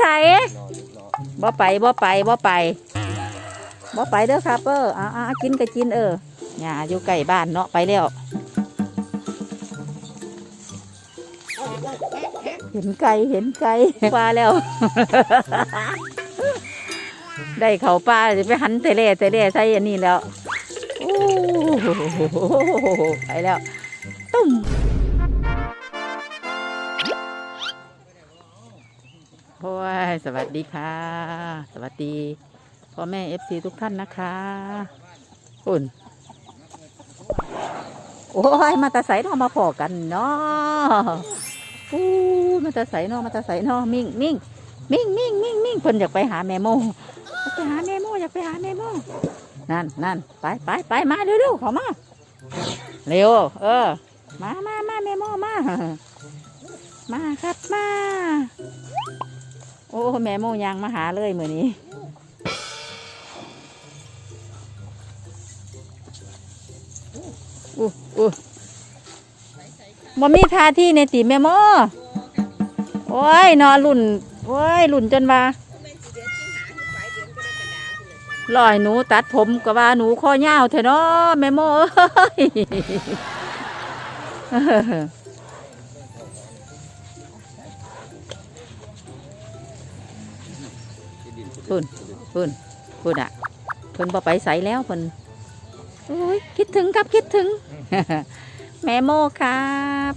ใช้รอลูกรอบ่ไปบ่ไปบ่ไปบ่ไปเด้อครับเอออ่าอ่ากินก็กินเออหญ้าอยู่ใกล้บ้านเนาะไปแล้วเห็นไก่เห็นไก่ปลาแล้ว ได้เขาปลาจะไปหันเตเล่เตเล่ใส่อันนี้แล้ว โอ้โหไปแล้วตุ้ม สวัสดีค่ะ สวัสดีพ่อแม่เอฟซีทุกท่านนะคะคุณโอ้ย มาตาใสนาะมาพอกันเนาะอู้มาตาใสนาะมาตาใสนาะมิ่งมิ่งมิ่งมิ่งมิ่งมิ่งเพิ่นอยากไปหาแม่โมอยากไปหาแม่โมอยากไปหาแม่โมนั่นนั่นไปไปไปมาเร็วๆเขามาเร็ว เออ มามามาแม่โมมา มาครับมา โอ้แม่โมยังมาหาเลยเหมือนนี้อู้อู้บ่มีท่าที่ในตีแม่โมโอ้ยนอนหลุ่นโอ้ยหลุ่นจนว่าลอยหนูตัดผมก็ว่าหนูข้อยาวเถอะเนาะแม่โมเอ้ย ที่ดินปุ่นพุ่นพุ่นอะเพิ่นบ่ไปใสแล้วเพิ่นโอ้ยคิดถึงครับคิดถึง แม่โมครับ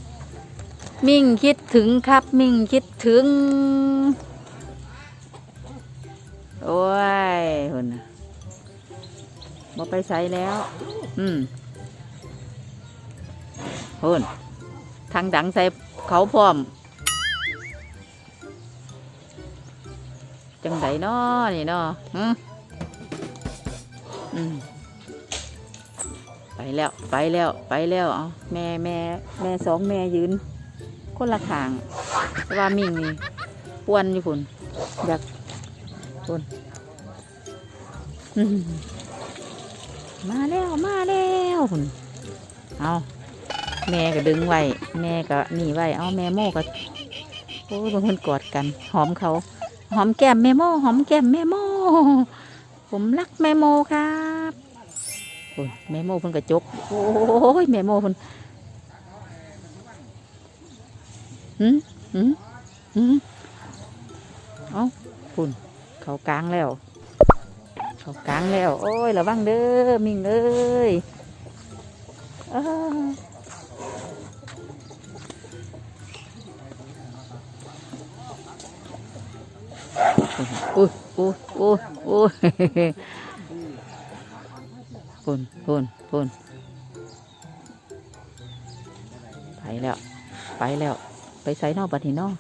มิ่งคิดถึงครับ มิ่งคิดถึง โอ้ยพุ่นน่ะบ่ไปใสแล้ว อืมพุ่นทางดังใส่เขาพร้อม จังไดนาะนี่เนาะอืมอืมไปแล้วไปแล้วไปแล้วเอาแม่แม่แม่สองแม่ยืน คนละขางว่ามิ่งนี่ป้วนอยู่พุ่นอยากพุ่นอืมาแล้วมาแล้วพุ่นเอาแม่ก็ดึงไว้ แม่ก็หนีไว้ เอาแม่โม่ก็โอ้ยบางคนกอดกัน หอมเขา หอมแก้มแม่โมหอมแก้มแม่โมผมรักแม่โมครับโอ้ยแม่โมเพิ่นกระจกโอ้ยแม่โมเพิ่นหืมหืมหืมเอาพุ่นเขากลางแล้ว เขากลางแล้ว โอ้ยระวังเด้อมิงเอ้ย อุ้ยอุ้ยอุ้ยอุ้ยพุ่นพุ่นพุ่นไปแล้ว ไปแล้ว ไปใส่นอกบัดนี้นอก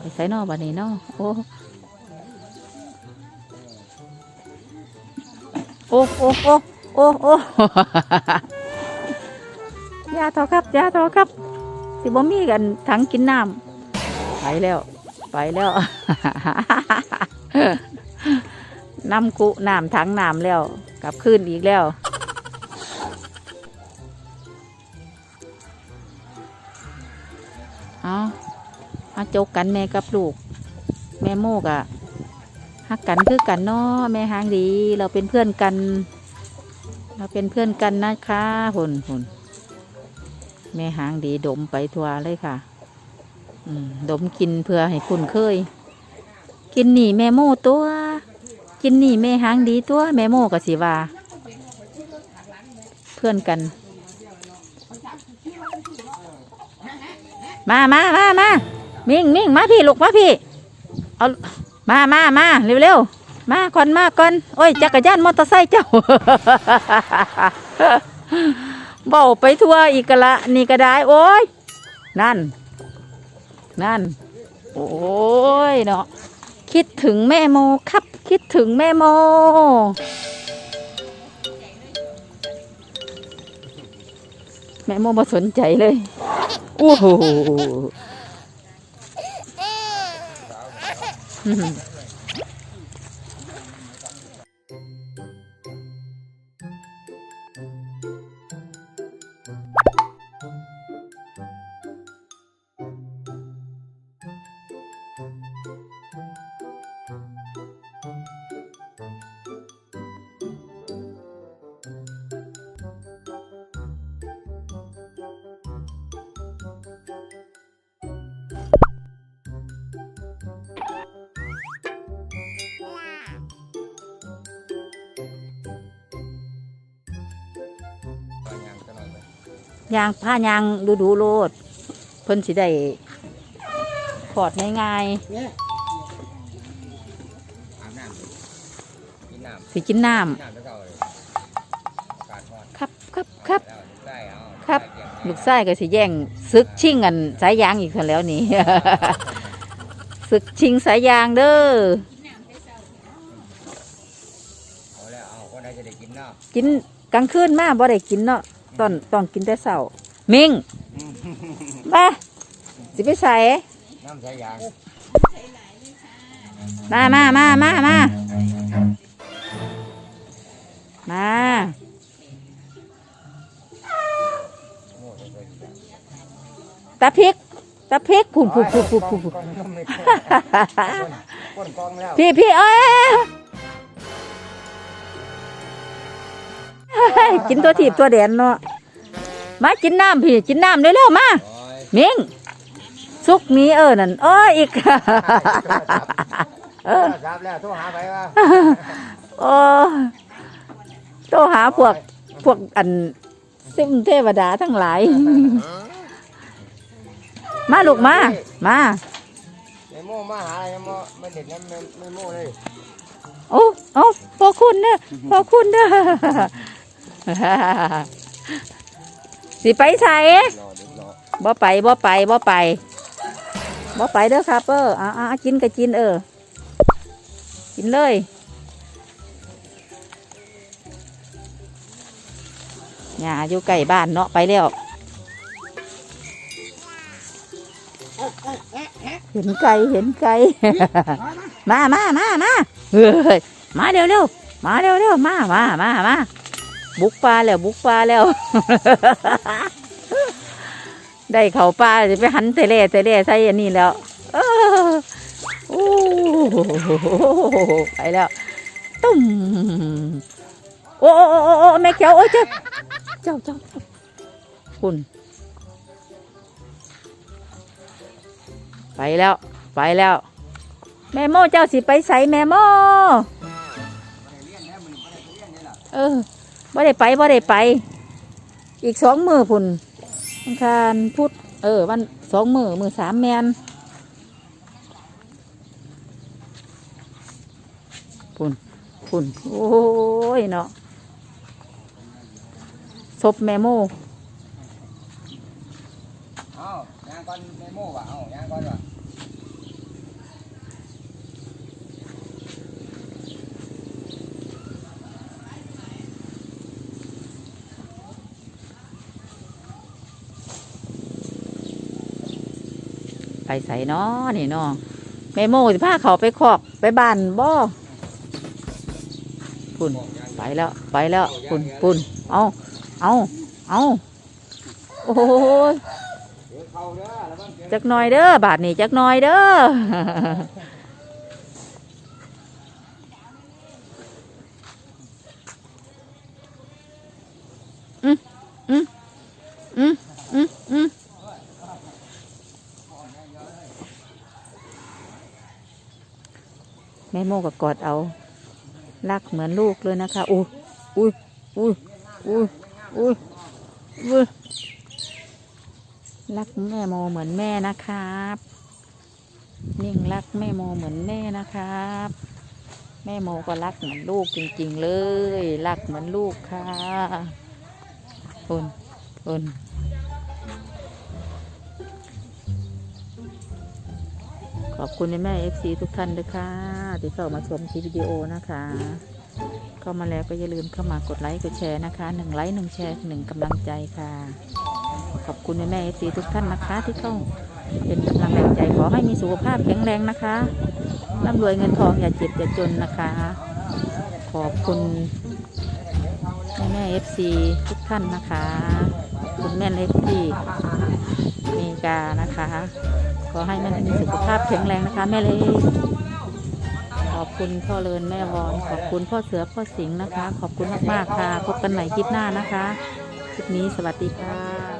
ไปใส่นอกบัดนี้นอกโอ้โอ้โอ้โอ้โอ้โอ้ยาทอครับยาทอครับ สิบ่มีกันถังกินน้ำไปแล้ว ไปแล้วน้ำกุน้ำถังน้ำแล้ว กลับคืนอีกแล้ว เอามาจกกันแม่กับลูก แม่โมกอะฮักกันคือกันเนาะแม่หางดี เราเป็นเพื่อนกัน เราเป็นเพื่อนกันนะคะหุ่นหุ่นแม่หางดีดมไปทัวเลยค่ะ ดมกินเพื่อให้คุณเคย กินหนีแม่โม่ตัว กินหนีแม่หางดีตัว แม่โม่กับสีว่าเพื่อนกัน มามามามามิ่งมิ่งมาพี่ลูกมาพี่ เอามามามาเร็วเร็วมาก่อนมาก่อนโอ้ยจักรยานมอเตอร์ไซค์เจ้าเบาไปทั่วอีกกะละนี่ก็ได้ โอ้ยนั่น นั่น โอ้ยเนาะคิดถึงแม่โมครับ คิดถึงแม่โม แม่โมมาสนใจเลย โอ้โห ยางผ้ายางดูดูๆโลด เพิ่นสิได้พอดง่ายเนี่ยอาบน้ำกินน้ำๆสิกินน้กินน้ำแล้วก็เอาอากาศร้อนำครับครับครับแล้วได้เอาครับได้เกี่ยวลูกชายก็สิแย่งซึกชิงกันสายยางอีกคนแล้วนี่ซึกชิงสายยางเด้อเอาแล้วเอาคนใดจะได้กินเนาะกินกลางคืนมาบ่ได้กินเนาะ ตอนต้องกินแต่เช้ามิงมาสิไปใส่น้ำใช้ยางมามามามามามาโม่เลยตาพริกตาพริกผุ่นผุ่นผุ่นผุ่นผุ่นผุ่นก้อนน้ำไม่ก้นกองแล้วพี่พี่เอ้ย ยกินตัวถีบตัวแดนเนาะมากินน้ำพี่กินน้ำเร็วๆมาโอ้ยมิงสุกนี้เออนั่นโอ้ยอีกเออรับแล้วโทรหาไปว่าโอ้โตหาพวกพวกอันซิมเทวดาทั้งหลาย มาลูกมา มาไอโม่มาหาไอ้โม่ไม่เด็ดน้ำไม่ไม่โม่เลยโอ้โอ้พอคุณเด้อพอคุณเด้อ สิไปใส่รอเบ่ไปบ่ไปบ่ไปบ่ไปเด้อครับเอออ่ากินก็กินเออ กินเลยหญ้าอยู่ใกล้บ้านเนาะไปแล้ว เห็นไก่เห็นไก่มามามามาเฮ้ยมาเร็วเร็วมาเร็วเร็วมามามามา บุกปลาแล้วบุกปลาแล้ว ได้เขาปลาจะไปหันเตเล่เตเล่ใส่อันนี้แล้วโอ้ไปแล้วตุ้มโอ้โอ้โอ้โอ้แม่เขียวโอ้เจ้าเจ้าเจ้าคุณไปแล้ว ไปแล้ว แม่โมเจ้าสิไปใส่แม่โมเออ บ่ได้ไปบ่ได้ไป อีกสองมือพุ่นอังคารพุธเออ วันสองมือมือสามแมนปุ่นปุ่นโอ้ยเนาะศพแมโมเอาวยางก้อนไม่โมว่ะเอาวยางก้อนว่ะ ไปใส่เนาะนี่เนาะแม่โมสิพาเขาไปคอกไปบ้านบ่ปุ่นไปแล้วไปแล้วปุ่นปุ่นเอาเอาเอาโอ้ยจักหน่อยเด้อบาทนี่จักหน่อยเด้ออืมอืมอืมอืมอืม ม่โมก็กอดเอา รักเหมือนลูกเลยนะคะอุ้ยอุ้ยอุ้ยอุ้ยอุ้ยอุ้ยรักแม่โมเหมือนแม่นะครับ นิ่งรักแม่โมเหมือนแม่นะครับ แม่โมก็รักเหมือนลูกจริง ๆ เลย รักเหมือนลูกค่ะคุณคุณ ขอบคุณแม่เอฟซีทุกท่านด้วยค่ะที่เข้ามาชมคลิปวิดีโอนะคะ เข้ามาแล้วก็อย่าลืมเข้ามากดไลค์กดแชร์นะคะหนึ่งไลค์หนึ่งแชร์หนึ่งกำลังใจค่ะ ขอบคุณแม่แม่ซีทุกท่านนะคะ ที่เข้าเป็นกำลังใจขอให้มีสุขภาพแข็งแรงนะคะร่ำรวยเงินทองอย่าเจ็บอย่าจนนะคะ ขอบคุณแม่เอฟซีทุกท่านนะคะคุณแม่เล็กที่เมกานะคะ อให้แม่มีสุขภาพแข็งแรงนะคะ แม่เล็กขอบคุณพ่อเลินแม่วอน ขอบคุณพ่อเสือพ่อสิงห์นะคะ ขอบคุณมากๆค่ะ พบกันใหม่คลิปหน้านะคะ คลิปนี้สวัสดีค่ะ